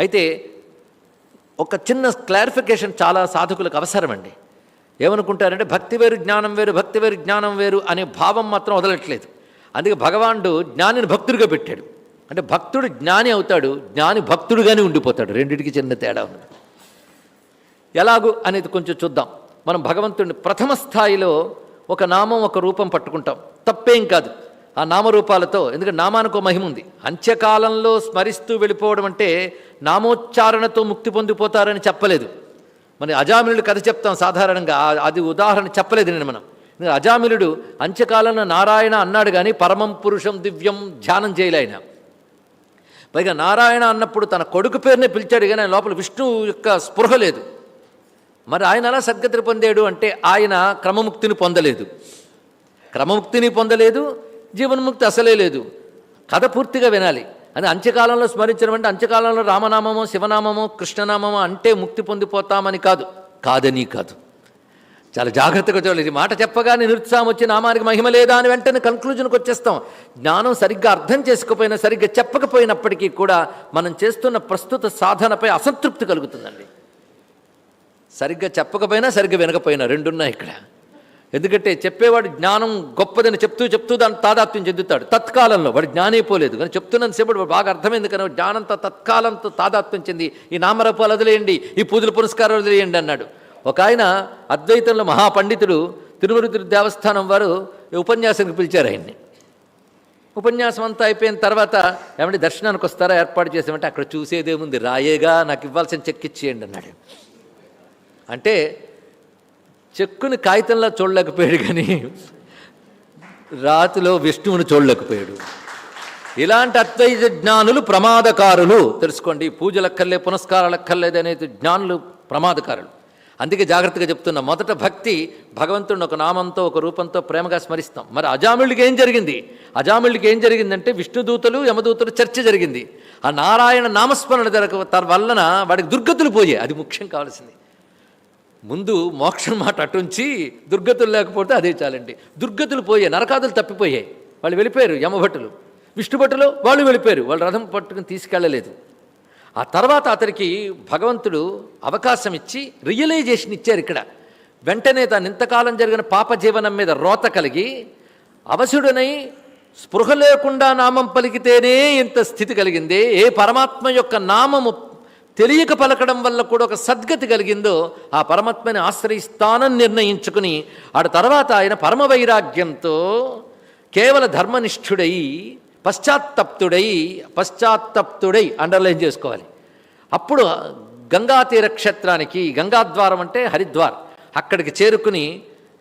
అయితే ఒక చిన్న క్లారిఫికేషన్ చాలా సాధకులకు అవసరమండి. ఏమనుకుంటారంటే భక్తి వేరు జ్ఞానం వేరు భక్తి వేరు జ్ఞానం వేరు అనే భావం మాత్రం వదలట్లేదు. అందుకే భగవానుడు జ్ఞానిని భక్తుడిగా పెట్టాడు. అంటే భక్తుడు జ్ఞాని అవుతాడు జ్ఞాని భక్తుడుగానే ఉండిపోతాడు. రెండింటికి చిన్న తేడా ఉంది. ఎలాగు అనేది కొంచెం చూద్దాం. మనం భగవంతుడిని ప్రథమ స్థాయిలో ఒక నామం ఒక రూపం పట్టుకుంటాం. తప్పేం కాదు. ఆ నామరూపాలతో ఎందుకంటే నామానికి ఒక మహిమ ఉంది. అంత్యకాలంలో స్మరిస్తూ వెళ్ళిపోవడం అంటే నామోచ్చారణతో ముక్తి పొందిపోతారని చెప్పలేదు. మన అజామిలుడు కథ చెప్తాం సాధారణంగా. అది ఉదాహరణ చెప్పలేదు నేను మనం. అజామిలుడు అంత్యకాలంలో నారాయణ అన్నాడు కానీ పరమం పురుషం దివ్యం ధ్యానం చేయలే ఆయన. పైగా నారాయణ అన్నప్పుడు తన కొడుకు పేరునే పిలిచాడు కానీ ఆయన లోపల విష్ణువు యొక్క స్పృహ లేదు. మరి ఆయన అలా సద్గతిని పొందాడు అంటే ఆయన క్రమముక్తిని పొందలేదు. క్రమముక్తిని పొందలేదు జీవన్ముక్తి అసలే లేదు. కథ పూర్తిగా వినాలి. అది అంత్యకాలంలో స్మరించడం అంటే అంత్యకాలంలో రామనామమో శివనామమో కృష్ణనామమో అంటే ముక్తి పొందిపోతామని కాదు. కాదని కాదు. చాలా జాగ్రత్తగా చూడాలి. ఇది మాట చెప్పగానే నిరుత్సాహం వచ్చి నామానికి మహిమ లేదా అని వెంటనే కన్క్లూజన్కి వచ్చేస్తాం. జ్ఞానం సరిగ్గా అర్థం చేసుకోపోయినా సరిగ్గా చెప్పకపోయినప్పటికీ కూడా మనం చేస్తున్న ప్రస్తుత సాధనపై అసంతృప్తి కలుగుతుందండి. సరిగ్గా చెప్పకపోయినా సరిగ్గా వినకపోయినా రెండున్నాయి ఇక్కడ. ఎందుకంటే చెప్పేవాడు జ్ఞానం గొప్పదని చెప్తూ చెప్తూ దాన్ని తాదాత్మ్యం చెందుతాడు. తత్కాలంలో వాడు జ్ఞానే పోలేదు. కానీ చెప్తున్నంతసేపు వాడు బాగా అర్థమైంది కానీ జ్ఞానంతో తత్కాలంతో తాదాత్మ్యం చెంది ఈ నామరూపాలు వదిలేయండి ఈ పూజల పురస్కారాలు వదిలేయండి అన్నాడు. ఒక ఆయన అద్వైతంలో మహాపండితుడు తిరుమరుతి దేవస్థానం వారు ఉపన్యాసానికి పిలిచారు ఆయన్ని. ఉపన్యాసం అంతా అయిపోయిన తర్వాత ఏమంటే దర్శనానికి వస్తారా ఏర్పాటు చేసామంటే అక్కడ చూసేదేముంది. రాయేగా నాకు ఇవ్వాల్సిన చెక్ ఇచ్చేయండి అన్నాడు. అంటే చెక్కుని కాగితంలో చూడలేకపోయాడు కానీ రాతిలో విష్ణువుని చూడలేకపోయాడు. ఇలాంటి అద్వైత జ్ఞానులు ప్రమాదకారులు. తెలుసుకోండి పూజలక్కర్లే పునస్కారాలక్కర్లేదు అనేది జ్ఞానులు ప్రమాదకారులు. అందుకే జాగ్రత్తగా చెప్తున్నా మొదట భక్తి భగవంతుడిని ఒక నామంతో ఒక రూపంతో ప్రేమగా స్మరిస్తాం. మరి అజామిళ్ళకి ఏం జరిగింది? అజామిళ్ళకి ఏం జరిగిందంటే విష్ణుదూతలు యమదూతలు చర్చ జరిగింది. ఆ నారాయణ నామస్మరణ జరగ తర్ వలన వాడికి దుర్గతులు పోయాయి. అది ముఖ్యం కావాల్సింది. ముందు మోక్షం మాట అటుంచి దుర్గతులు లేకపోతే అదే చాలండి. దుర్గతులు పోయాయి నరకాదులు తప్పిపోయాయి. వాళ్ళు వెళ్ళిపోయారు యమభట్టులు విష్ణుభట్టులు వాళ్ళు వెళ్ళిపోయారు. వాళ్ళు రథం పట్టుకుని తీసుకెళ్ళలేదు. ఆ తర్వాత అతనికి భగవంతుడు అవకాశం ఇచ్చి రియలైజేషన్ ఇచ్చారు ఇక్కడ. వెంటనే తాను ఇంతకాలం జరిగిన పాప జీవనం మీద రోత కలిగి అవసుడనై స్పృహ లేకుండా నామం పలికితేనే ఇంత స్థితి కలిగింది. ఏ పరమాత్మ యొక్క నామము తెలియక పలకడం వల్ల కూడా ఒక సద్గతి కలిగిందో ఆ పరమాత్మని ఆశ్రయిస్తానని నిర్ణయించుకుని ఆడ తర్వాత ఆయన పరమ వైరాగ్యంతో కేవల ధర్మనిష్ఠుడై పశ్చాత్తప్తుడై పశ్చాత్తప్తుడై అండర్లైన్ చేసుకోవాలి. అప్పుడు గంగా తీర క్షేత్రానికి గంగాద్వారం అంటే హరిద్వార్ అక్కడికి చేరుకుని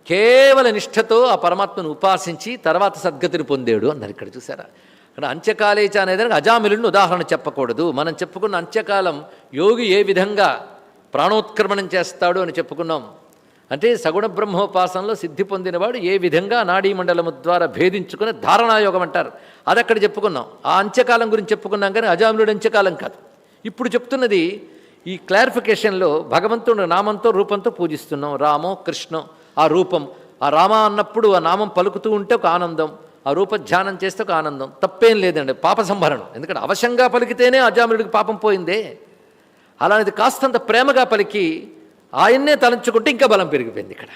కేవల నిష్ఠతో ఆ పరమాత్మను ఉపాసించి తర్వాత సద్గతిని పొందాడు అన్నారు. ఇక్కడ చూసారా? కానీ అంత్యకాలేచ అనేదానికి అజామిలుని ఉదాహరణ చెప్పకూడదు. మనం చెప్పుకున్న అంత్యకాలం యోగి ఏ విధంగా ప్రాణోత్క్రమణం చేస్తాడు అని చెప్పుకున్నాం. అంటే సగుణ బ్రహ్మోపాసనలో సిద్ధి పొందినవాడు ఏ విధంగా నాడీ మండలము ద్వారా భేదించుకుని ధారణాయోగం అంటారు. అది అక్కడ చెప్పుకున్నాం. ఆ అంత్యకాలం గురించి చెప్పుకున్నాం కానీ అజామిలుడు అంత్యకాలం కాదు. ఇప్పుడు చెప్తున్నది ఈ క్లారిఫికేషన్లో భగవంతుడు నామంతో రూపంతో పూజిస్తున్నాం. రామో కృష్ణం ఆ రూపం. ఆ రామ అన్నప్పుడు ఆ నామం పలుకుతూ ఉంటే ఒక ఆనందం. ఆ రూపధ్యానం చేస్తే ఒక ఆనందం. తప్పేం లేదండి. పాప సంభరణం ఎందుకంటే అవశంగా పలికితేనే అజామిలుడికి పాపం పోయిందే. అలాంటిది కాస్తంత ప్రేమగా పలికి ఆయన్నే తలంచుకుంటే ఇంకా బలం పెరిగిపోయింది ఇక్కడ.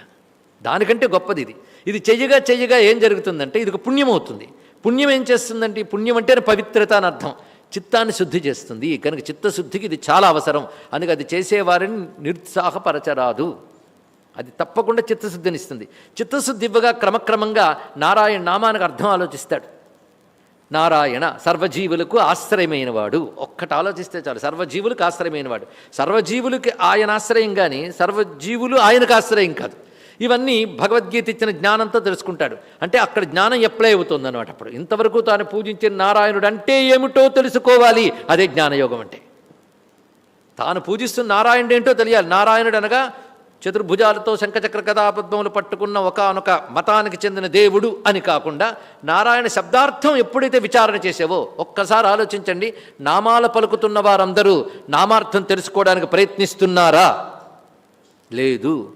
దానికంటే గొప్పది ఇది. ఇది చెయ్యగా చెయ్యగా ఏం జరుగుతుందంటే ఇది ఒక పుణ్యం అవుతుంది. పుణ్యం ఏం చేస్తుందంటే ఈ పుణ్యం అంటే పవిత్రత అని అర్థం. చిత్తాన్ని శుద్ధి చేస్తుంది. కనుక చిత్తశుద్ధికి ఇది చాలా అవసరం. అందుకే అది చేసేవారిని నిరుత్సాహపరచరాదు. అది తప్పకుండా చిత్తశుద్ధినిస్తుంది చిత్తశుద్ధి ఇవ్వగా క్రమక్రమంగా నారాయణ నామానికి అర్థం ఆలోచిస్తాడు. నారాయణ సర్వజీవులకు ఆశ్రయమైనవాడు. ఒక్కటి ఆలోచిస్తే చాలు. సర్వజీవులకు ఆశ్రయమైనవాడు. సర్వజీవులకి ఆయన ఆశ్రయం కానీ సర్వజీవులు ఆయనకు ఆశ్రయం కాదు. ఇవన్నీ భగవద్గీత ఇచ్చిన జ్ఞానంతో తెలుసుకుంటాడు. అంటే అక్కడ జ్ఞానం ఎప్లై అవుతుంది అనమాట అప్పుడు. ఇంతవరకు తాను పూజించిన నారాయణుడు అంటే ఏమిటో తెలుసుకోవాలి. అదే జ్ఞానయోగం అంటే. తాను పూజిస్తున్న నారాయణుడు ఏంటో తెలియాలి. నారాయణుడు అనగా చతుర్భుజాలతో శంఖచక్ర కథాపద్మములు పట్టుకున్న ఒకనొక మతానికి చెందిన దేవుడు అని కాకుండా నారాయణ శబ్దార్థం ఎప్పుడైతే విచారణ చేసావో ఒక్కసారి ఆలోచించండి నామాల పలుకుతున్న వారందరూ నామార్థం తెలుసుకోవడానికి ప్రయత్నిస్తున్నారా? లేదు.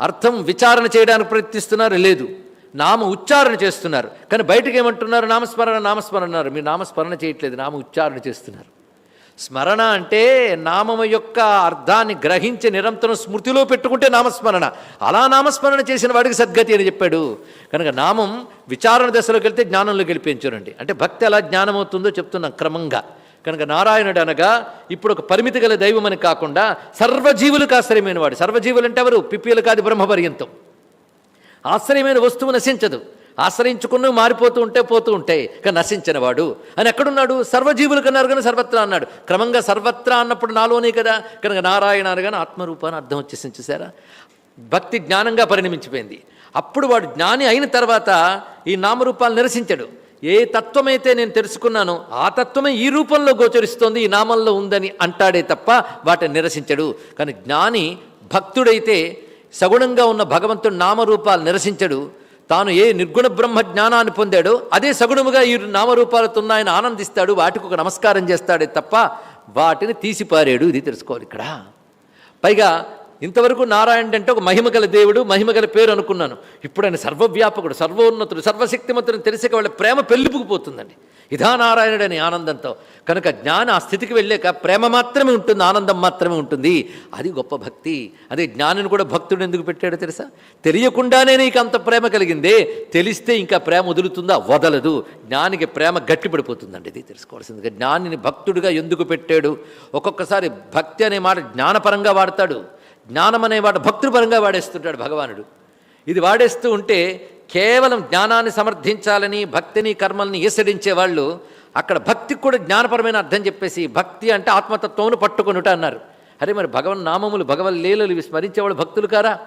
అర్థం విచారణ చేయడానికి ప్రయత్నిస్తున్నారు? లేదు. నామ ఉచ్చారణ చేస్తున్నారు. కానీ బయటకు ఏమంటున్నారు? నామస్మరణ నామస్మరణ అన్నారు. మీరు నామస్మరణ చేయట్లేదు. నామ ఉచ్చారణ చేస్తున్నారు. స్మరణ అంటే నామము యొక్క అర్థాన్ని గ్రహించి నిరంతరం స్మృతిలో పెట్టుకుంటే నామస్మరణ. అలా నామస్మరణ చేసిన వాడికి సద్గతి అని చెప్పాడు. కనుక నామం విచారణ దశలోకి వెళ్తే జ్ఞానంలోకి వెళ్ళిపోయించునండి అంటే భక్తి ఎలా జ్ఞానం అవుతుందో చెప్తున్నాం క్రమంగా. కనుక నారాయణుడు అనగా ఇప్పుడు ఒక పరిమితి గల దైవం అని కాకుండా సర్వజీవులకు ఆశ్రయమైన వాడు. సర్వజీవులు అంటే ఎవరు? పిప్పీలు కాదు బ్రహ్మపర్యంతం ఆశ్రయమైన వస్తువు నశించదు. ఆశ్రయించుకున్నవి మారిపోతూ ఉంటే పోతూ ఉంటాయి కానీ నశించినవాడు అని ఎక్కడున్నాడు? సర్వజీవులు కన్నారు కానీ సర్వత్రా అన్నాడు. క్రమంగా సర్వత్రా అన్నప్పుడు నాలోనే కదా. కనుక నారాయణ అనగానే ఆత్మరూపాన్ని అర్థం వచ్చేసింది చూసారా? భక్తి జ్ఞానంగా పరిణమించిపోయింది. అప్పుడు వాడు జ్ఞాని అయిన తర్వాత ఈ నామరూపాలు నిరసించాడు. ఏ తత్వమైతే నేను తెలుసుకున్నానో ఆ తత్వమే ఈ రూపంలో గోచరిస్తోంది ఈ నామంలో ఉందని అంటాడే తప్ప వాటిని నిరసించడు. కానీ జ్ఞాని భక్తుడైతే సగుణంగా ఉన్న భగవంతుడు నామరూపాలు నిరసించడు. తాను ఏ నిర్గుణ బ్రహ్మ జ్ఞానాన్ని పొందాడో అదే సగుణముగా ఈ నామరూపాలతో ఉన్నాయని ఆనందిస్తాడు వాటికి ఒక నమస్కారం చేస్తాడే తప్ప వాటిని తీసిపారాడు ఇది తెలుసుకోవాలి ఇక్కడ. పైగా ఇంతవరకు నారాయణ అంటే ఒక మహిమగల దేవుడు మహిమగల పేరు అనుకున్నాను. ఇప్పుడు ఆయన సర్వవ్యాపకుడు సర్వోన్నతుడు సర్వశక్తిమంతుడు తెలిసి వాళ్ళ ప్రేమ పెళ్ళిపుకుపోతుందండి. ఇదా నారాయణుడు ఆనందంతో. కనుక జ్ఞాన ఆ స్థితికి వెళ్ళాక ప్రేమ మాత్రమే ఉంటుంది ఆనందం మాత్రమే ఉంటుంది. అది గొప్ప భక్తి. అదే జ్ఞానిని కూడా భక్తుడు ఎందుకు పెట్టాడో తెలుసా? తెలియకుండానే నీకు అంత ప్రేమ కలిగిందే. తెలిస్తే ఇంకా ప్రేమ వదులుతుందా? వదలదు. జ్ఞానికి ప్రేమ గట్టిపడిపోతుందండి ఇది తెలుసుకోవాల్సిందిగా. జ్ఞానిని భక్తుడిగా ఎందుకు పెట్టాడు? ఒక్కొక్కసారి భక్తి అనే మాట జ్ఞానపరంగా వాడతాడు. జ్ఞానం అనే మాట భక్తిపరంగా వాడేస్తుంటాడు భగవానుడు. ఇది వాడేస్తూ ఉంటే కేవలం జ్ఞానాన్ని సమర్థించాలని భక్తిని కర్మల్ని ఈసడించే వాళ్ళు అక్కడ భక్తికి కూడా జ్ఞానపరమైన అర్థం చెప్పేసి భక్తి అంటే ఆత్మతత్వమును పట్టుకొనుట అన్నారు. అరే మరి భగవన్ నామములు భగవన్ లీలలు విస్మరించేవాళ్ళు భక్తులు కారా?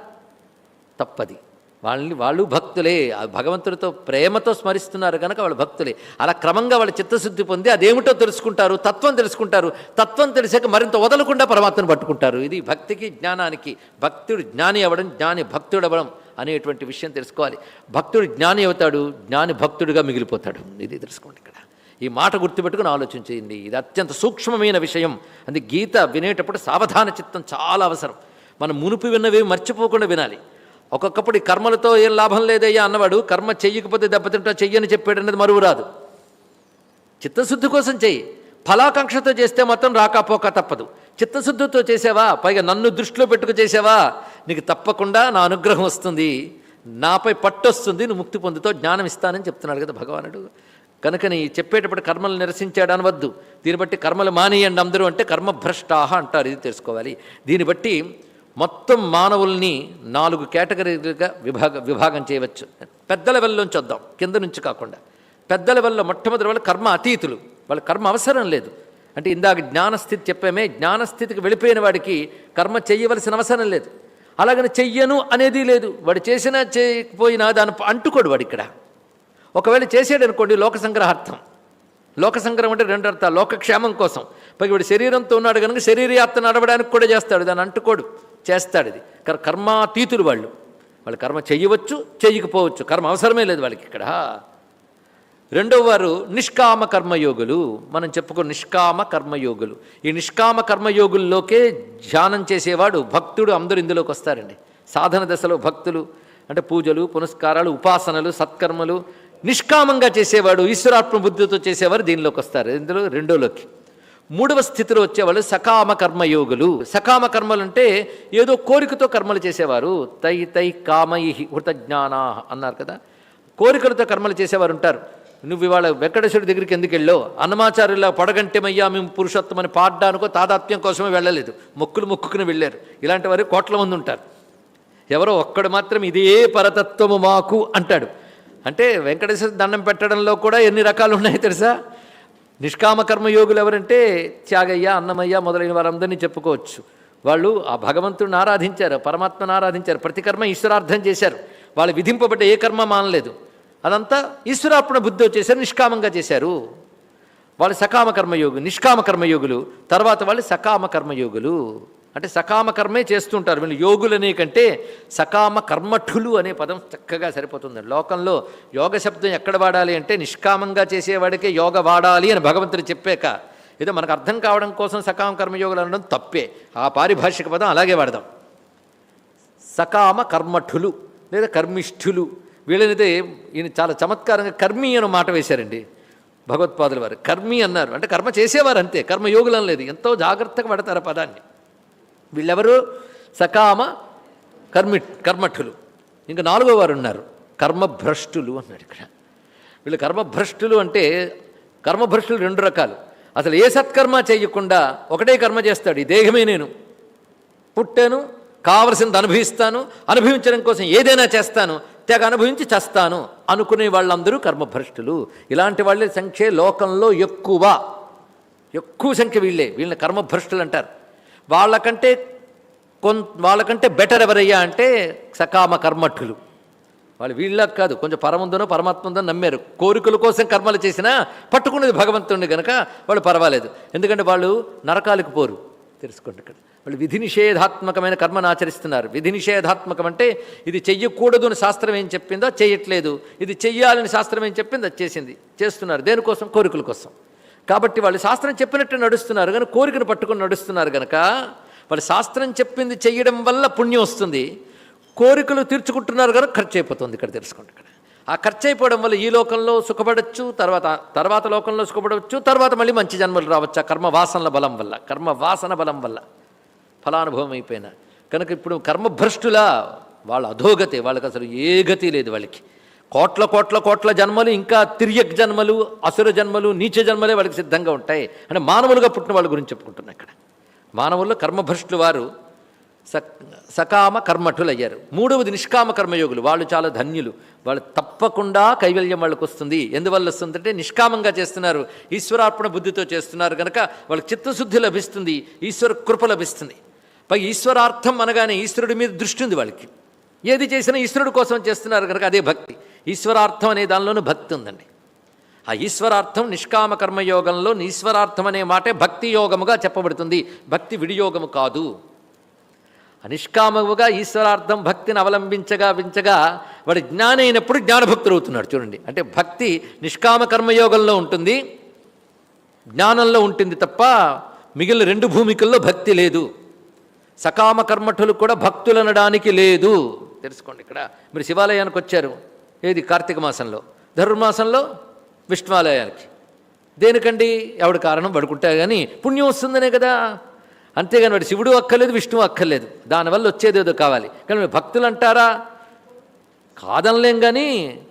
తప్పది. వాళ్ళని వాళ్ళు భక్తులే. భగవంతుడితో ప్రేమతో స్మరిస్తున్నారు కనుక వాళ్ళు భక్తులే. అలా క్రమంగా వాళ్ళ చిత్తశుద్ధి పొంది అదేమిటో తెలుసుకుంటారు తత్వం తెలుసుకుంటారు తత్వం తెలిసాక మరింత వదలకుండా పరమాత్మను పట్టుకుంటారు. ఇది భక్తికి జ్ఞానానికి భక్తుడు జ్ఞాని అవ్వడం జ్ఞాని భక్తుడు అవ్వడం. అనేటువంటి విషయం తెలుసుకోవాలి. భక్తుడు జ్ఞాని అవుతాడు జ్ఞాని భక్తుడిగా మిగిలిపోతాడు. ఇది తెలుసుకోండి ఇక్కడ. ఈ మాట గుర్తుపెట్టుకుని ఆలోచించింది ఇది అత్యంత సూక్ష్మమైన విషయం. అందుకే గీత వినేటప్పుడు సావధాన చిత్తం చాలా అవసరం. మనం మునుపు విన్నవి మర్చిపోకుండా వినాలి. ఒక్కొక్కప్పుడు కర్మలతో ఏం లాభం లేదయ్యా అన్నవాడు కర్మ చెయ్యకపోతే దెబ్బతింటా చెయ్యని చెప్పాడు అనేది మరువు రాదు చిత్తశుద్ధి కోసం చెయ్యి. ఫలాకాంక్షతో చేస్తే మాత్రం రాకపోక తప్పదు. చిత్తశుద్ధితో చేసావా? పైగా నన్ను దృష్టిలో పెట్టుకు చేసావా? నీకు తప్పకుండా నా అనుగ్రహం వస్తుంది. నాపై పట్టొస్తుంది. నువ్వు ముక్తి పొందుతో జ్ఞానం ఇస్తానని చెప్తున్నాడు కదా భగవానుడు. కనుకని చెప్పేటప్పుడు కర్మలు నిరసించాడు అనవద్దు. దీన్ని బట్టి కర్మలు మానేయండి అందరూ అంటే కర్మభ్రష్టాహ అంటారు. ఇది తెలుసుకోవాలి. దీన్ని బట్టి మొత్తం మానవుల్ని నాలుగు కేటగిరీలుగా విభాగ విభాగం చేయవచ్చు. పెద్ద లెవెల్లోంచి వద్దాం. కింద నుంచి కాకుండా. పెద్ద లెవెల్లో మొట్టమొదటి వాళ్ళు కర్మ అతీతులు. వాళ్ళ కర్మ అవసరం లేదు. అంటే ఇందాక జ్ఞానస్థితి చెప్పామే జ్ఞానస్థితికి వెళ్ళిపోయిన వాడికి కర్మ చెయ్యవలసిన అవసరం లేదు. అలాగని చెయ్యను అనేది లేదు. వాడు చేసినా చేయకపోయినా దాని అంటుకోడు వాడు ఇక్కడ. ఒకవేళ చేసాడు అనుకోండి లోక సంగ్రహార్థం. లోక సంగ్రహం అంటే రెండు అర్థాలు. లోకక్షేమం కోసం. పైకి వీడు శరీరంతో ఉన్నాడు కనుక శరీరయాత్ర నడవడానికి కూడా చేస్తాడు. దాన్ని అంటుకోడు. చేస్తాడు ఇది. కర్మాతీతులు వాళ్ళు. వాళ్ళు కర్మ చేయవచ్చు చేయకపోవచ్చు. కర్మ అవసరమే లేదు వాళ్ళకి ఇక్కడ. రెండవ వారు నిష్కామ కర్మయోగులు. మనం చెప్పుకో నిష్కామ కర్మయోగులు. ఈ నిష్కామ కర్మయోగుల్లోకే ధ్యానం చేసేవాడు భక్తుడు అందరూ ఇందులోకి వస్తారండి. సాధన దశలో భక్తులు అంటే పూజలు పునస్కారాలు ఉపాసనలు సత్కర్మలు నిష్కామంగా చేసేవాడు ఈశ్వరాత్మ బుద్ధితో చేసేవారు దీనిలోకి వస్తారు. ఇందులో రెండోలోకి. మూడవ స్థితిలో వచ్చేవాళ్ళు సకామ కర్మయోగులు. సకామ కర్మలు అంటే ఏదో కోరికతో కర్మలు చేసేవారు. తై తై కామై హృతజ్ఞానా అన్నారు కదా. కోరికలతో కర్మలు చేసేవారు ఉంటారు. నువ్వు ఇవాళ వెంకటేశ్వరుడి దగ్గరికి ఎందుకు వెళ్ళావు? అన్నమాచార్యుల పొడగంటేమయ్యా మేము పురుషోత్తమని పాడ్డానికో తాదాత్మ్యం కోసమే వెళ్ళలేదు. మొక్కులు మొక్కుకుని వెళ్ళారు. ఇలాంటి వారు కోట్ల మంది ఉంటారు. ఎవరో ఒక్కడు మాత్రం ఇదే పరతత్వము మాకు అంటాడు. అంటే వెంకటేశ్వర దండం పెట్టడంలో కూడా ఎన్ని రకాలు ఉన్నాయో తెలుసా? నిష్కామ కర్మయోగులు ఎవరంటే త్యాగయ్య అన్నమయ్య మొదలైన వారందరినీ చెప్పుకోవచ్చు. వాళ్ళు ఆ భగవంతుడిని ఆరాధించారు పరమాత్మను ఆరాధించారు ప్రతి కర్మ ఈశ్వరార్థం చేశారు. వాళ్ళు విధింపబడ్డ ఏ కర్మ మానలేదు. అదంతా ఈశ్వరార్పణ బుద్ధి వచ్చేసారు నిష్కామంగా చేశారు. వాళ్ళు సకామ కర్మయోగులు నిష్కామ కర్మయోగులు. తర్వాత వాళ్ళు సకామ కర్మయోగులు. అంటే సకామ కర్మే చేస్తుంటారు. వీళ్ళు యోగులనే కంటే సకామ కర్మఠులు అనే పదం చక్కగా సరిపోతుంది. లోకంలో యోగ శబ్దం ఎక్కడ వాడాలి అంటే నిష్కామంగా చేసేవాడికే యోగ వాడాలి అని భగవంతుడు చెప్పాక ఏదో మనకు అర్థం కావడం కోసం సకామ కర్మయోగులు అనడం తప్పే. ఆ పారిభాషిక పదం అలాగే వాడదాం. సకామ కర్మఠులు లేదా కర్మిష్ఠులు వీళ్ళనైతే ఈయన చాలా చమత్కారంగా కర్మి అని మాట వేశారండి. భగవత్పాదుల వారు. కర్మి అన్నారు. అంటే కర్మ చేసేవారు అంతే. కర్మయోగులం లేదు. ఎంతో జాగ్రత్తగా పడతారు పదాన్ని. వీళ్ళెవరు? సకామ కర్మి కర్మఠులు. ఇంకా నాలుగో వారు ఉన్నారు. కర్మభ్రష్టులు అన్నాడు ఇక్కడ. వీళ్ళు కర్మభ్రష్టులు అంటే కర్మభ్రష్టులు రెండు రకాలు. అసలు ఏ సత్కర్మ చేయకుండా ఒకటే కర్మ చేస్తాడు. ఈ దేహమే నేను. పుట్టాను కావలసింది అనుభవిస్తాను అనుభవించడం కోసం ఏదైనా చేస్తాను. తెగ అనుభవించి చస్తాను అనుకునే వాళ్ళందరూ కర్మభ్రష్టులు. ఇలాంటి వాళ్ళే సంఖ్య లోకంలో ఎక్కువ. ఎక్కువ సంఖ్య వీళ్ళే. వీళ్ళని కర్మభ్రష్టులు అంటారు. వాళ్ళకంటే కొన్ వాళ్ళకంటే బెటర్ ఎవరయ్యా అంటే సకామ కర్మఠులు. వాళ్ళు వీళ్ళకి కాదు కొంచెం పరముందనో పరమాత్మందో నమ్మారు. కోరికల కోసం కర్మలు చేసినా పట్టుకునేది భగవంతుడిని కనుక వాళ్ళు పర్వాలేదు. ఎందుకంటే వాళ్ళు నరకాలకు పోరు. తెలుసుకోండి ఇక్కడ. వాళ్ళు విధి నిషేధాత్మకమైన కర్మను ఆచరిస్తున్నారు. విధి నిషేధాత్మకం అంటే ఇది చెయ్యకూడదు అని శాస్త్రం ఏం చెప్పిందో చేయట్లేదు ఇది చెయ్యాలని శాస్త్రం ఏం చెప్పిందో చేసింది. చేస్తున్నారు. దేనికోసం? కోరికల కోసం. కాబట్టి వాళ్ళు శాస్త్రం చెప్పినట్టు నడుస్తున్నారు. కానీ కోరికను పట్టుకొని నడుస్తున్నారు కనుక వాళ్ళు శాస్త్రం చెప్పింది చెయ్యడం వల్ల పుణ్యం వస్తుంది. కోరికలు తీర్చుకుంటున్నారు కనుక ఖర్చు అయిపోతుంది ఇక్కడ తెలుసుకోండి ఇక్కడ. ఆ ఖర్చు అయిపోవడం వల్ల ఈ లోకంలో సుఖపడవచ్చు తర్వాత తర్వాత లోకంలో సుఖపడవచ్చు తర్వాత మళ్ళీ మంచి జన్మలు రావచ్చు. ఆ కర్మ వాసనల బలం వల్ల కర్మ వాసన బలం వల్ల. ఫలానుభవం అయిపోయిన. కనుక ఇప్పుడు కర్మభ్రష్టులా వాళ్ళ అధోగతి వాళ్ళకి అసలు ఏ గతి లేదు వాళ్ళకి. కోట్ల కోట్ల కోట్ల జన్మలు ఇంకా తిరియక్ జన్మలు అసుర జన్మలు నీచ జన్మలే వాళ్ళకి సిద్ధంగా ఉంటాయి అంటే మానవులుగా పుట్టిన వాళ్ళ గురించి చెప్పుకుంటున్నా ఇక్కడ. మానవుల్లో కర్మభ్రష్టులు వారు సకామ కర్మఠులు అయ్యారు మూడవది నిష్కామ కర్మయోగులు. వాళ్ళు చాలా ధన్యులు. వాళ్ళు తప్పకుండా కైవల్యం వాళ్ళకు వస్తుంది. ఎందువల్ల వస్తుందంటే నిష్కామంగా చేస్తున్నారు. ఈశ్వరార్పణ బుద్ధితో చేస్తున్నారు. కనుక వాళ్ళకి చిత్తశుద్ధి లభిస్తుంది. ఈశ్వర కృప లభిస్తుంది. పై ఈశ్వరార్థం అనగానే ఈశ్వరుడి మీద దృష్టి ఉంది వాళ్ళకి. ఏది చేసినా ఈశ్వరుడు కోసం చేస్తున్నారు కనుక అదే భక్తి. ఈశ్వరార్థం అనే దానిలోనూ భక్తి ఉందండి. ఆ ఈశ్వరార్థం నిష్కామ కర్మయోగంలో ఈశ్వరార్థం అనే మాటే భక్తి యోగముగా చెప్పబడుతుంది. భక్తి విడియోగము కాదు. అనిష్కామముగా ఈశ్వరార్థం భక్తిని అవలంబించగా వించగా వాడు జ్ఞానైనప్పుడు అయినప్పుడు జ్ఞానభక్తుడు అవుతున్నాడు చూడండి. అంటే భక్తి నిష్కామ కర్మయోగంలో ఉంటుంది. జ్ఞానంలో ఉంటుంది తప్ప మిగిలిన రెండు భూమికల్లో భక్తి లేదు. సకామ కర్మఠులు కూడా భక్తులు అనడానికి లేదు. తెలుసుకోండి ఇక్కడ. మీరు శివాలయానికి వచ్చారు. ఏది? కార్తీక మాసంలో. ధనుర్మాసంలో విష్ణువాలయానికి. దేనికండి? ఎవడి కారణం? పడుకుంటా కానీ పుణ్యం వస్తుందనే కదా. అంతేగాని వాడు శివుడు అక్కర్లేదు విష్ణువు అక్కర్లేదు. దానివల్ల వచ్చేది ఏదో కావాలి. కానీ మీరు భక్తులు అంటారా? కాదనలేం కానీ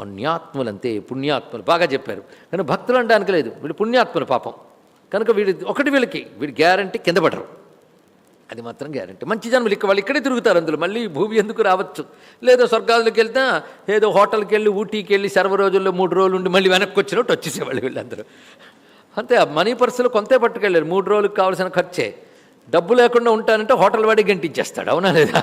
పుణ్యాత్ములు అంతే పుణ్యాత్ములు. బాగా చెప్పారు. కానీ భక్తులు అనడానికి లేదు. వీళ్ళు పుణ్యాత్ములు పాపం. కనుక వీడి ఒకటి వీళ్ళకి వీడి గ్యారంటీ కింద పడరు. అది మాత్రం గ్యారంటీ. మంచి జన్మలు ఇక్కడ వాళ్ళు ఇక్కడే తిరుగుతారు అందులో. మళ్ళీ భూమి ఎందుకు రావచ్చు? లేదా స్వర్గాల్లోకి వెళ్తా ఏదో హోటల్కి వెళ్ళి ఊటీకి వెళ్ళి సర్వ రోజుల్లో మూడు రోజులు ఉండి మళ్ళీ వెనక్కి వచ్చినట్టు వచ్చేసేవాళ్ళు వీళ్ళందరూ. అంతే మనీ పర్సులు కొంతే పట్టుకెళ్ళారు. మూడు రోజులకు కావాల్సిన ఖర్చే. డబ్బు లేకుండా ఉంటానంటే హోటల్ వాడి గంటించేస్తాడు. అవునా లేదా?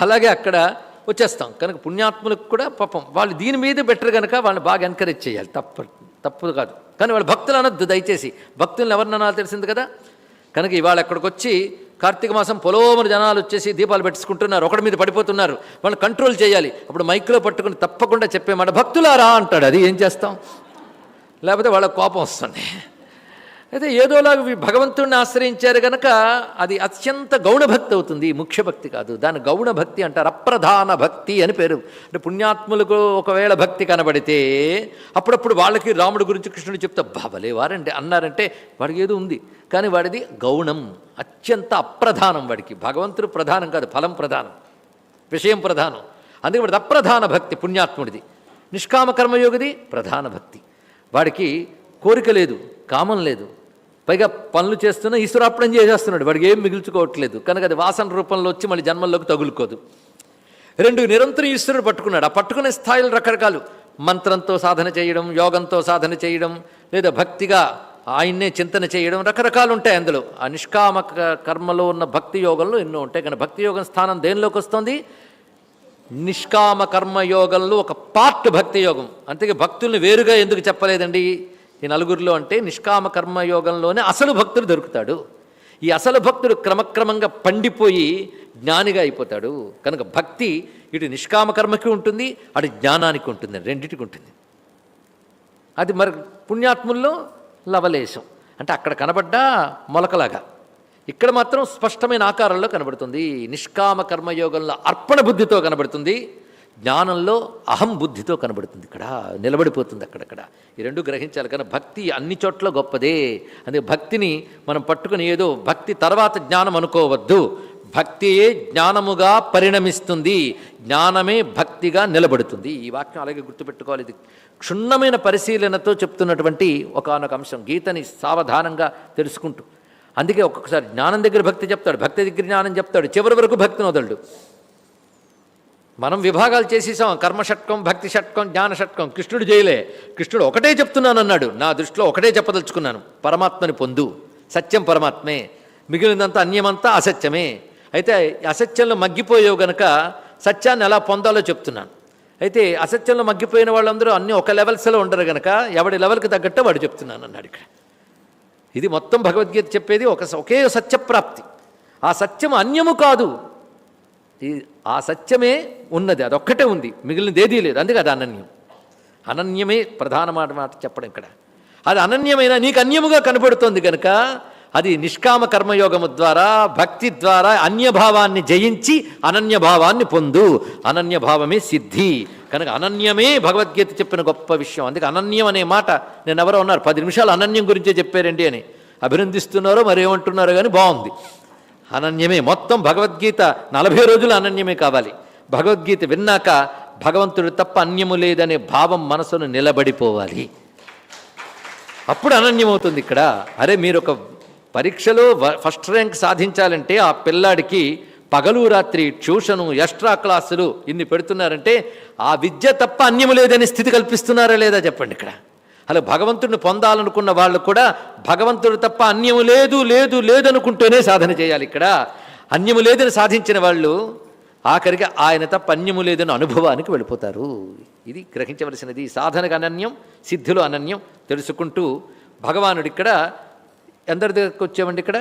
అలాగే అక్కడ వచ్చేస్తాం. కనుక పుణ్యాత్ములకు కూడా పాపం. వాళ్ళు దీని మీద బెటర్ కనుక వాళ్ళని బాగా ఎంకరేజ్ చేయాలి. తప్పు తప్పు కాదు. కానీ వాళ్ళు భక్తులు అనొద్దు దయచేసి. భక్తులను ఎవరినన్నా తెలిసింది కదా? కనుక ఇవాళ అక్కడికి వచ్చి కార్తీక మాసం పొలోమని జనాలు వచ్చేసి దీపాలు పెట్టుకుంటున్నారు ఒకటి మీద పడిపోతున్నారు. వాళ్ళు కంట్రోల్ చేయాలి. అప్పుడు మైక్లో పట్టుకుని తప్పకుండా చెప్పేమాట భక్తులారా అంటాడు. అది ఏం చేస్తాం? లేకపోతే వాళ్ళ కోపం వస్తుంది. అయితే ఏదోలాగా భగవంతుణ్ణి భగవంతుడిని ఆశ్రయించారు గనక అది అత్యంత గౌణ భక్తి అవుతుంది ముఖ్య భక్తి కాదు. దాని గౌణ భక్తి అంటారు. అప్రధాన భక్తి అని పేరు. అంటే పుణ్యాత్ములకు ఒకవేళ భక్తి కనబడితే అప్పుడప్పుడు వాళ్ళకి రాముడి గురించి కృష్ణుడు చెప్తా బాబలే వారండి అన్నారంటే వాడికి ఏదో ఉంది. కానీ వాడిది గౌణం. అత్యంత అప్రధానం వాడికి. భగవంతుడు ప్రధానం కాదు ఫలం ప్రధానం. విషయం ప్రధానం. అందుకే వాడిది అప్రధాన భక్తి పుణ్యాత్ముడిది. నిష్కామ కర్మయోగిది ప్రధాన భక్తి. వాడికి కోరిక లేదు కామం లేదు. పైగా పనులు చేస్తున్నా ఈశ్వరార్పణం చేసేస్తున్నాడు? వాడికి ఏం మిగుల్చుకోవట్లేదు. కనుక అది వాసన రూపంలో వచ్చి మళ్ళీ జన్మల్లోకి తగులుకోదు. రెండు నిరంతరం ఈశ్వరుడు పట్టుకున్నాడు. ఆ పట్టుకునే స్థాయిలు రకరకాలు. మంత్రంతో సాధన చేయడం యోగంతో సాధన చేయడం లేదా భక్తిగా ఆయన్నే చింతన చేయడం రకరకాలు ఉంటాయి అందులో. ఆ నిష్కామ క- కర్మలో ఉన్న భక్తి యోగంలో ఎన్నో ఉంటాయి. కానీ భక్తి యోగం స్థానం దేనిలోకి వస్తుంది? నిష్కామ కర్మయోగంలో ఒక పార్ట్ భక్తి యోగం. అంతేగా భక్తుల్ని వేరుగా ఎందుకు చెప్పలేదండి? ఈ నలుగురిలో అంటే నిష్కామ కర్మయోగంలోనే అసలు భక్తుడు దొరుకుతాడు. ఈ అసలు భక్తుడు క్రమక్రమంగా పండిపోయి జ్ఞానిగా అయిపోతాడు. కనుక భక్తి ఇటు నిష్కామ కర్మకి ఉంటుంది అటు జ్ఞానానికి ఉంటుంది రెండిటికి ఉంటుంది. అది మరి పుణ్యాత్ముల్లో లవలేశం. అంటే అక్కడ కనబడ్డా మొలకలాగా. ఇక్కడ మాత్రం స్పష్టమైన ఆకారంలో కనబడుతుంది. నిష్కామ కర్మయోగంలో అర్పణ బుద్ధితో కనబడుతుంది. జ్ఞానంలో అహం బుద్ధితో కనబడుతుంది ఇక్కడ నిలబడిపోతుంది అక్కడక్కడ. ఈ రెండు గ్రహించాలి కానీ భక్తి అన్ని చోట్ల గొప్పదే. అందుకే భక్తిని మనం పట్టుకుని ఏదో భక్తి తర్వాత జ్ఞానం అనుకోవద్దు. భక్తియే జ్ఞానముగా పరిణమిస్తుంది. జ్ఞానమే భక్తిగా నిలబడుతుంది. ఈ వాక్యం అలాగే గుర్తుపెట్టుకోవాలి. ఇది క్షుణ్ణమైన పరిశీలనతో చెప్తున్నటువంటి ఒకానొక అంశం. గీతని సావధానంగా తెలుసుకుంటూ. అందుకే ఒక్కొక్కసారి జ్ఞానం దగ్గర భక్తి చెప్తాడు. భక్తి దగ్గర జ్ఞానం చెప్తాడు. చివరి వరకు భక్తిని వదలడు. మనం విభాగాలు చేసేసాం కర్మ షట్కం భక్తి షట్కం జ్ఞాన షట్కం కృష్ణుడు చేయలే కృష్ణుడు ఒకటే చెప్తున్నాను అన్నాడు నా దృష్టిలో ఒకటే చెప్పదలుచుకున్నాను. పరమాత్మని పొందు. సత్యం పరమాత్మే. మిగిలినంత అన్యమంతా అసత్యమే. అయితే అసత్యంలో మగ్గిపోయావు గనక సత్యాన్ని ఎలా పొందాలో చెప్తున్నాను. అయితే అసత్యంలో మగ్గిపోయిన వాళ్ళందరూ అన్ని ఒక లెవెల్స్లో ఉండరు గనక ఎవడి లెవెల్కి తగ్గట్టు వాడు చెప్తున్నాను అన్నాడు ఇక్కడ. ఇది మొత్తం భగవద్గీత చెప్పేది ఒక ఒకే సత్యప్రాప్తి. ఆ సత్యం అన్యము కాదు. ఆ సత్యమే ఉన్నది అదొక్కటే ఉంది. మిగిలినది ఏదీ లేదు అందుకే అది అనన్యం. అనన్యమే ప్రధాన మాట మాట చెప్పడం ఇక్కడ. అది అనన్యమైన నీకు అన్యముగా కనబడుతోంది కనుక అది నిష్కామ కర్మయోగము ద్వారా భక్తి ద్వారా అన్యభావాన్ని జయించి అనన్యభావాన్ని పొందు. అనన్యభావమే సిద్ధి. కనుక అనన్యమే భగవద్గీత చెప్పిన గొప్ప విషయం. అందుకే అనన్యం అనే మాట నేను ఎవరో ఉన్నారు పది నిమిషాలు అనన్యం గురించే చెప్పారండి అని. అభినందిస్తున్నారో మరేమంటున్నారో కానీ బాగుంది. అనన్యమే. మొత్తం భగవద్గీత నలభై రోజులు అనన్యమే కావాలి. భగవద్గీత విన్నాక భగవంతుడు తప్ప అన్యము లేదనే భావం మనసును నిలబడిపోవాలి. అప్పుడు అనన్యమవుతుంది ఇక్కడ. అరే మీరు ఒక పరీక్షలో ఫస్ట్ ర్యాంక్ సాధించాలంటే ఆ పిల్లాడికి పగలు రాత్రి ట్యూషను ఎక్స్ట్రా క్లాసులు ఇన్ని పెడుతున్నారంటే ఆ విద్య తప్ప అన్యము లేదనే స్థితి కల్పిస్తున్నారా లేదా చెప్పండి ఇక్కడ. అలా భగవంతుడిని పొందాలనుకున్న వాళ్ళు కూడా భగవంతుడు తప్ప అన్యము లేదు లేదు లేదనుకుంటూనే సాధన చేయాలి ఇక్కడ. అన్యము లేదని సాధించిన వాళ్ళు ఆఖరికి ఆయన తప్ప అన్యము లేదని అనుభవానికి వెళ్ళిపోతారు. ఇది గ్రహించవలసినది. సాధనకు అనన్యం సిద్ధులు అనన్యం తెలుసుకుంటూ భగవానుడు ఇక్కడ ఎందరి దగ్గరకు వచ్చామండి ఇక్కడ?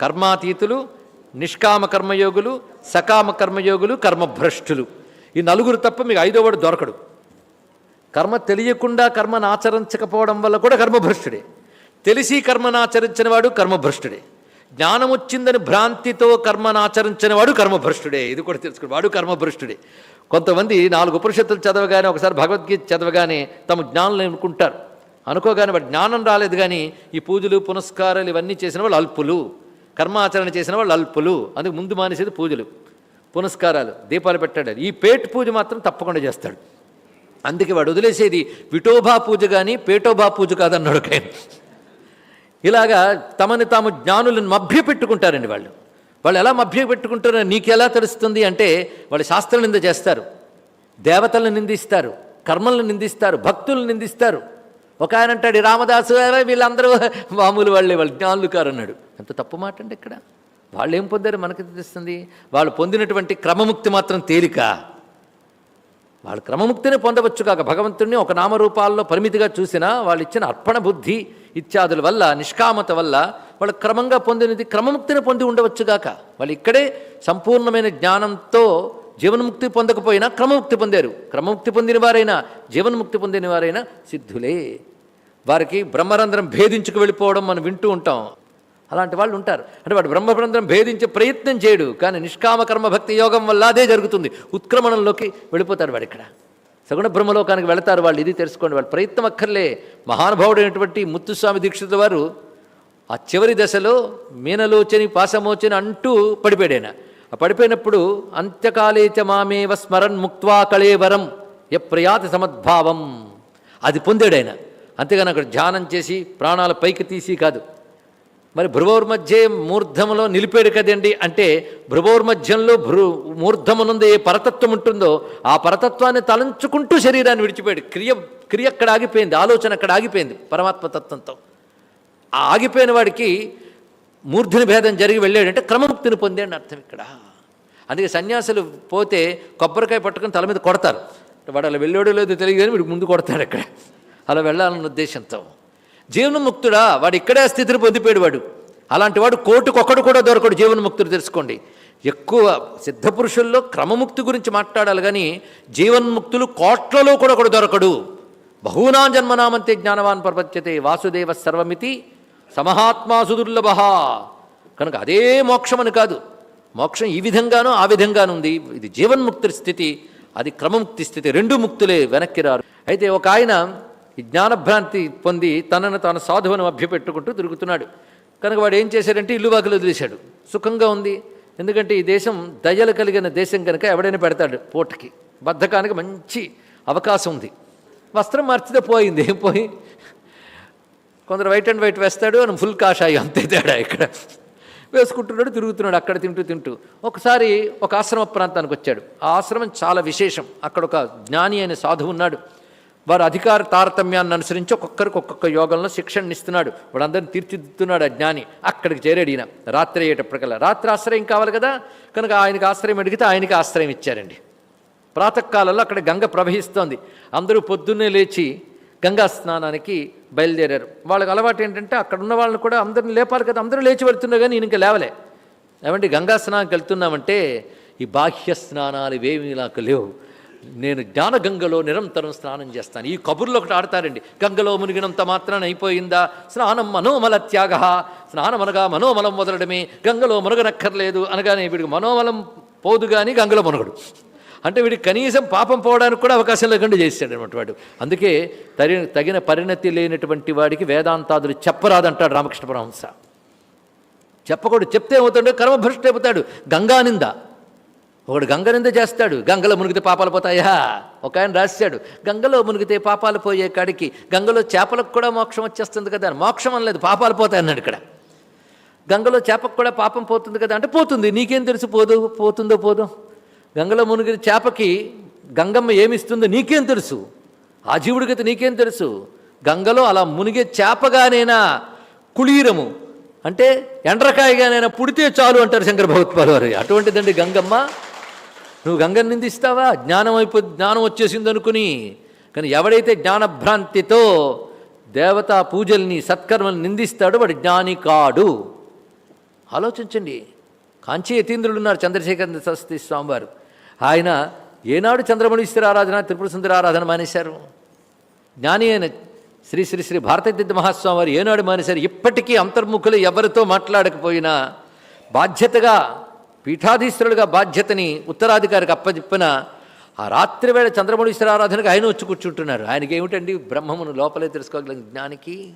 కర్మాతీతులు నిష్కామ కర్మయోగులు సకామ కర్మయోగులు కర్మభ్రష్టులు. ఈ నలుగురు తప్ప మీకు ఐదోవాడు దొరకడు. కర్మ తెలియకుండా కర్మను ఆచరించకపోవడం వల్ల కూడా కర్మభ్రష్టుడే. తెలిసి కర్మను ఆచరించిన వాడు కర్మభ్రష్టుడే. జ్ఞానం వచ్చిందని భ్రాంతితో కర్మను ఆచరించిన వాడు కర్మభ్రష్టుడే. ఇది కూడా తెలుసుకుని వాడు కర్మభ్రష్టుడే. కొంతమంది నాలుగు ఉపనిషత్తులు చదవగానే ఒకసారి భగవద్గీత చదవగానే తమ జ్ఞానం అనుకుంటారు. అనుకోగానే వాడు జ్ఞానం రాలేదు కానీ ఈ పూజలు పునస్కారాలు ఇవన్నీ చేసిన వాళ్ళు అల్పులు. కర్మాచరణ చేసిన వాళ్ళు అల్పులు. అందుకు ముందు మానేసేది పూజలు పునస్కారాలు దీపాలు పెట్టాడు. ఈ పేటు పూజ మాత్రం తప్పకుండా చేస్తాడు. అందుకే వాడు వదిలేసేది విఠోబా పూజ కానీ పేటోబా పూజ కాదన్నాడు ఒక ఆయన. ఇలాగా తమని తాము జ్ఞానులను మభ్యపెట్టుకుంటారండి వాళ్ళు. వాళ్ళు ఎలా మభ్య పెట్టుకుంటారో నీకెలా తెలుస్తుంది అంటే వాళ్ళు శాస్త్ర నింద చేస్తారు. దేవతలను నిందిస్తారు కర్మలను నిందిస్తారు భక్తులను నిందిస్తారు. ఒక ఆయన అంటాడు రామదాసు వీళ్ళందరూ మామూలు వాళ్ళే వాళ్ళు జ్ఞానులు కారు అన్నాడు ఎంత తప్పు మాట అండి ఇక్కడ. వాళ్ళు ఏం పొందారు మనకి తెలుస్తుంది. వాళ్ళు పొందినటువంటి క్రమముక్తి మాత్రం తేలిక. వాళ్ళు క్రమముక్తిని పొందవచ్చు కాక భగవంతుడిని ఒక నామరూపాల్లో పరిమితిగా చూసినా వాళ్ళు ఇచ్చిన అర్పణ బుద్ధి ఇత్యాదుల వల్ల నిష్కామత వల్ల వాళ్ళు క్రమంగా పొందినది క్రమముక్తిని పొంది ఉండవచ్చుగాక వాళ్ళు ఇక్కడే సంపూర్ణమైన జ్ఞానంతో జీవన్ముక్తి పొందకపోయినా క్రమముక్తి పొందారు. క్రమముక్తి పొందిన వారైనా జీవన్ముక్తి పొందిన వారైనా సిద్ధులే. వారికి బ్రహ్మరంధ్రం భేదించుకు వెళ్ళిపోవడం మనం వింటూ ఉంటాం. అలాంటి వాళ్ళు ఉంటారు. అంటే వాడు బ్రహ్మరంధ్రం భేదించే ప్రయత్నం చేయడు. కానీ నిష్కామ కర్మ భక్తి యోగం వల్ల అదే జరుగుతుంది. ఉత్క్రమణంలోకి వెళ్ళిపోతారు వాడు ఇక్కడ. సగుణ బ్రహ్మలోకానికి వెళతారు వాళ్ళు. ఇది తెలుసుకోండి వాళ్ళు. ప్రయత్నం అక్కర్లే. మహానుభావుడైనటువంటి ముత్తుస్వామి దీక్షితుల వారు ఆ చివరి దశలో మీనలోచని పాసమోచని అంటూ పడిపోయాడు ఆ పడిపోయినప్పుడు అంత్యకాలేచ మామేవ స్మరణ్ ముక్వా కళేవరం ఎప్రయాతి సమద్భావం. అది పొందాడు ఆయన అంతేగాని అక్కడ ధ్యానం చేసి ప్రాణాల పైకి తీసి కాదు. మరి భ్రువోర్మధ్యే మూర్ధములో నిలిపాడు కదండి. అంటే భృవోర్మధ్యంలో భృ మూర్ధమునందు ఏ పరతత్వం ఉంటుందో ఆ పరతత్వాన్ని తలంచుకుంటూ శరీరాన్ని విడిచిపోయాడు క్రియ క్రియ అక్కడ ఆగిపోయింది ఆలోచన అక్కడ ఆగిపోయింది పరమాత్మతత్వంతో ఆ ఆగిపోయిన వాడికి మూర్ధని భేదం జరిగి వెళ్ళాడంటే క్రమముక్తిని పొందాడని అర్థం ఇక్కడ. అందుకే సన్యాసులు పోతే కొబ్బరికాయ పట్టుకొని తల మీద కొడతారు. వాడు అలా వెళ్ళాడో లేదో తెలియదు కానీ వీడికి ముందు కొడతాడు అక్కడ. అలా వెళ్ళాలన్న ఉద్దేశంతో. జీవన్ముక్తుడా? వాడు ఇక్కడే స్థితిని పొందిపోయాడు వాడు అలాంటి వాడు కోటుకొక్కడు కూడా దొరకడు జీవన్ముక్తుడు తెలుసుకోండి. ఎక్కువ సిద్ధపురుషుల్లో క్రమముక్తి గురించి మాట్లాడాలి కానీ జీవన్ముక్తులు కోట్లలో కూడా ఒకడు దొరకడు. బహునా జన్మనామంతే జ్ఞానవాన్ ప్రపంచతే వాసుదేవ సర్వమితి సమహాత్మా సుదుర్లభ. కనుక అదే మోక్షమని కాదు. మోక్షం ఈ విధంగానూ ఆ విధంగాను ఉంది ఇది జీవన్ముక్తి స్థితి అది క్రమముక్తి స్థితి రెండు ముక్తులే వెనక్కి రారు. అయితే ఒక ఆయన ఈ జ్ఞానభ్రాంతి పొంది తనను తాను సాధువును అభ్యపెట్టుకుంటూ తిరుగుతున్నాడు. కనుక వాడు ఏం చేశాడంటే ఇల్లు వాకిలు వదిలేశాడు. సుఖంగా ఉంది. ఎందుకంటే ఈ దేశం దయలు కలిగిన దేశం కనుక ఎవడైనా పెడతాడు పూటకి. బద్ధకానికి మంచి అవకాశం ఉంది. వస్త్రం మార్చితే పోయింది. ఏం పోయి? కొందరు వైట్ అండ్ వైట్ వేస్తాడు అని ఫుల్ కాషాయి. అంతే తేడా ఇక్కడ. వేసుకుంటున్నాడు తిరుగుతున్నాడు అక్కడ తింటూ తింటూ. ఒకసారి ఒక ఆశ్రమ ప్రాంతానికి వచ్చాడు. ఆ ఆశ్రమం చాలా విశేషం. అక్కడ ఒక జ్ఞాని అనే సాధువు ఉన్నాడు. వారు అధికార తారతమ్యాన్ని అనుసరించి ఒక్కొక్కరికి ఒక్కొక్క యోగంలో శిక్షణ ఇస్తున్నాడు. వాడందరిని తీర్చిదిద్దుతున్నాడు ఆ జ్ఞాని. అక్కడికి చేరాడు ఈయన. రాత్రి అయ్యేటప్పటికల్లా రాత్రి ఆశ్రయం కావాలి కదా? కనుక ఆయనకి ఆశ్రయం అడిగితే ఆయనకి ఆశ్రయం ఇచ్చారండి. ప్రాతకాలంలో అక్కడ గంగ ప్రవహిస్తోంది. అందరూ పొద్దున్నే లేచి గంగా స్నానానికి బయలుదేరారు. వాళ్ళకి అలవాటు ఏంటంటే అక్కడ ఉన్న వాళ్ళని కూడా అందరిని లేపాలి కదా. అందరూ లేచి వెళ్తున్నారు కానీ ఇంకా లేవలే. ఏమంటే గంగా స్నానానికి వెళ్తున్నామంటే ఈ బాహ్య స్నానాలు ఇవేమీ నాకు లేవు. నేను జ్ఞానగంగలో నిరంతరం స్నానం చేస్తాను. ఈ కబుర్లు ఒకటి ఆడతారండి. గంగలో మునిగినంత మాత్రాన అయిపోయిందా? స్నానం మనోమల త్యాగ. స్నానం అనగా మనోమలం వదలడమే. గంగలో మునగనక్కర్లేదు అనగానే వీడికి మనోమలం పోదు కానీ గంగలో మునగడు. అంటే వీడికి కనీసం పాపం పోవడానికి కూడా అవకాశం లేకుండా చేశాడు అనమాట వాడు. అందుకే తరి తగిన పరిణతి లేనటువంటి వాడికి వేదాంతాదులు చెప్పరాదంటాడు రామకృష్ణ పరమహంస. చెప్పకూడదు. చెప్తే ఏమవుతాడు? కర్మభ్రష్టు అయిపోతాడు. గంగానింద. ఒకడు గంగనింద చేస్తాడు గంగలో మునిగితే పాపాలు పోతాయా? ఒక ఆయన రాశాడు గంగలో మునిగితే పాపాలు పోయే కాడికి గంగలో చేపలకు కూడా మోక్షం వచ్చేస్తుంది కదా అని. మోక్షం అనలేదు పాపాలు పోతాయి అన్నాడు ఇక్కడ. గంగలో చేపకు కూడా పాపం పోతుంది కదా అంటే పోతుంది. నీకేం తెలుసు పోదు పోతుందో పోదో? గంగలో మునిగిన చేపకి గంగమ్మ ఏమిస్తుందో నీకేం తెలుసు? ఆ జీవుడికైతే నీకేం తెలుసు? గంగలో అలా మునిగే చేపగానైనా కుళీరము అంటే ఎండ్రకాయగానైనా పుడితే చాలు అంటారు శంకర భగవత్పాల్ వారు అటువంటిదండి గంగమ్మ. నువ్వు గంగని నిందిస్తావా? జ్ఞానం అయిపో జ్ఞానం వచ్చేసింది అనుకుని. కానీ ఎవడైతే జ్ఞానభ్రాంతితో దేవతా పూజల్ని సత్కర్మల్ని నిందిస్తాడో వాడు జ్ఞాని కాడు. ఆలోచించండి. కాంచీ యతీంద్రులు ఉన్నారు చంద్రశేఖర సరస్వతి స్వామివారు. ఆయన ఏనాడు చంద్రమణీశ్వర ఆరాధన త్రిపుర సుందర ఆరాధన మానేశారు. జ్ఞాని అయిన శ్రీ శ్రీ శ్రీ భారతీయ మహాస్వామి వారు ఏనాడు మానేశారు. ఇప్పటికీ అంతర్ముఖులు ఎవరితో మాట్లాడకపోయినా బాధ్యతగా పీఠాధీశ్వరుడిగా బాధ్యతని ఉత్తరాధికారికి అప్పచెప్పిన ఆ రాత్రి వేళ చంద్రమణీశ్వర ఆరాధనకు ఆయన వచ్చి కూర్చుంటున్నారు. ఆయనకి ఏమిటండి బ్రహ్మమును లోపలే తెలుసుకోగలిగిన జ్ఞానికి?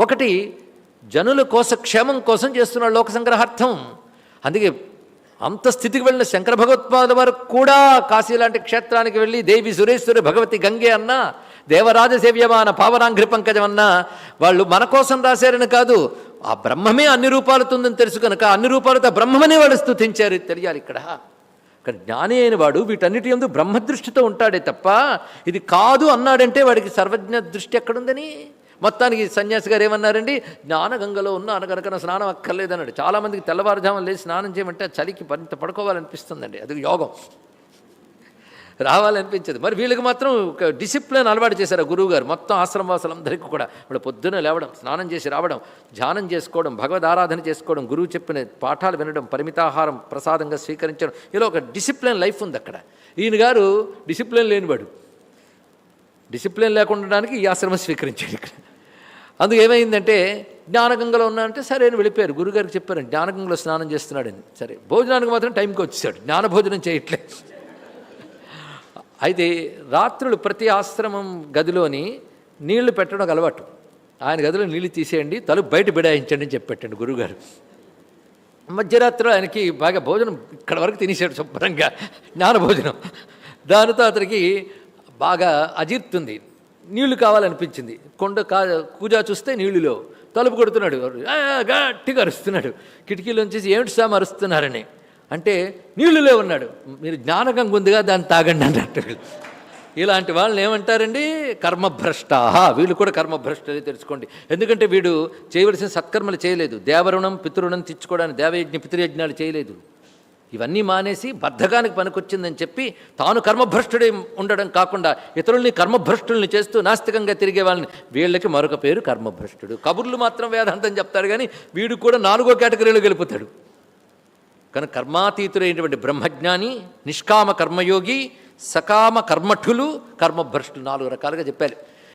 ఒకటి జనుల కోస క్షేమం కోసం చేస్తున్నాడు లోక సంగ్రహార్థం. అందుకే అంత స్థితికి వెళ్ళిన శంకర భగవత్పాద వారు కూడా కాశీ లాంటి క్షేత్రానికి వెళ్ళి దేవి సురేశ్వరి భగవతి గంగే అన్న దేవరాజ సేవ్యమాన పావనాంఘ్రి పంకజమన్న వాళ్ళు మన కోసం రాశారని కాదు ఆ బ్రహ్మమే అన్ని రూపాలతో ఉందని తెలుసు కనుక అన్ని రూపాలతో ఆ బ్రహ్మనే వాళ్ళు స్థుతించారు తెలియాలి ఇక్కడ. కానీ జ్ఞాని అయిన వాడు వీటన్నిటి ఎందు బ్రహ్మదృష్టితో ఉంటాడే తప్ప ఇది కాదు అన్నాడంటే వాడికి సర్వజ్ఞ దృష్టి ఎక్కడుందని. మొత్తానికి సన్యాసి గారు ఏమన్నారండి? జ్ఞానగంగలో ఉన్న అనగనకన స్నానం అక్కర్లేదన్నాడు. చాలామందికి తెల్లవారుజామున లేచి స్నానం చేయమంటే చలికి మరింత పడుకోవాలనిపిస్తుందండి. అది యోగం. రావాలనిపించదు. మరి వీళ్ళకి మాత్రం ఒక డిసిప్లిన్ అలవాటు చేశారు గురువుగారు. గురువు గారు మొత్తం ఆశ్రమవాసులందరికీ కూడా ఇప్పుడు పొద్దున్న లేవడం స్నానం చేసి రావడం ధ్యానం చేసుకోవడం భగవద్ ఆరాధన చేసుకోవడం గురువు చెప్పిన పాఠాలు వినడం పరిమితాహారం ప్రసాదంగా స్వీకరించడం ఇలా ఒక డిసిప్లిన్ లైఫ్ ఉంది అక్కడ. ఈయన గారు డిసిప్లిన్ లేనివాడు. డిసిప్లిన్ లేకుండా ఉండడానికి ఈ ఆశ్రమం స్వీకరించాడు ఇక్కడ. అందుకు ఏమైందంటే జ్ఞానగంగలో ఉన్నానంటే సరే అని వెళ్ళిపోయారు. గురుగారికి చెప్పారు జ్ఞానగంగలో స్నానం చేస్తున్నాడని. సరే భోజనానికి మాత్రం టైంకి వచ్చేసాడు. జ్ఞానభోజనం చేయట్లేదు. అయితే రాత్రులు ప్రతి ఆశ్రమం గదిలోని నీళ్ళు పెట్టడం ఒక అలవాటు. ఆయన గదిలో నీళ్ళు తీసేయండి తలుపు బయట బిడాయించండి అని చెప్పెట్టండి గురువుగారు. మధ్యరాత్రిలో ఆయనకి బాగా భోజనం ఇక్కడ వరకు తినేసాడు శుభ్రంగా జ్ఞాన భోజనం. దానితో అతనికి బాగా అజీర్తుంది. నీళ్ళు కావాలనిపించింది. కొండ కా కూజా చూస్తే నీళ్ళులో తలుపు కొడుతున్నాడు. గట్టిగా అరుస్తున్నాడు. కిటికీలోంచి ఏమిటి సామ్ అరుస్తున్నారని. అంటే నీళ్ళు లేవన్నాడు. మీరు జ్ఞానగంగ ఉందిగా దాన్ని తాగండి అన్నట్టు. ఇలాంటి వాళ్ళని ఏమంటారండి? కర్మభ్రష్ట వీళ్ళు కూడా కర్మభ్రష్టలే తెలుసుకోండి. ఎందుకంటే వీడు చేయవలసిన సత్కర్మలు చేయలేదు. దేవరుణం పితృణం తెచ్చుకోవడానికి దేవయజ్ఞ పితృయజ్ఞాలు చేయలేదు. ఇవన్నీ మానేసి బద్ధకానికి పనికొచ్చిందని చెప్పి తాను కర్మభ్రష్టుడే ఉండడం కాకుండా ఇతరుల్ని కర్మభ్రష్టుల్ని చేస్తూ నాస్తికంగా తిరిగే వాళ్ళని వీళ్ళకి మరొక పేరు కర్మభ్రష్టుడు. కబుర్లు మాత్రం వేదాంతం చెప్తాడు కానీ వీడు కూడా నాలుగో కేటగిరీలో గెలుపుతాడు కనుక కర్మాతీతుడైనటువంటి బ్రహ్మజ్ఞాని నిష్కామ కర్మయోగి సకామ కర్మఠులు కర్మభ్రష్టులు నాలుగు రకాలుగా చెప్పారు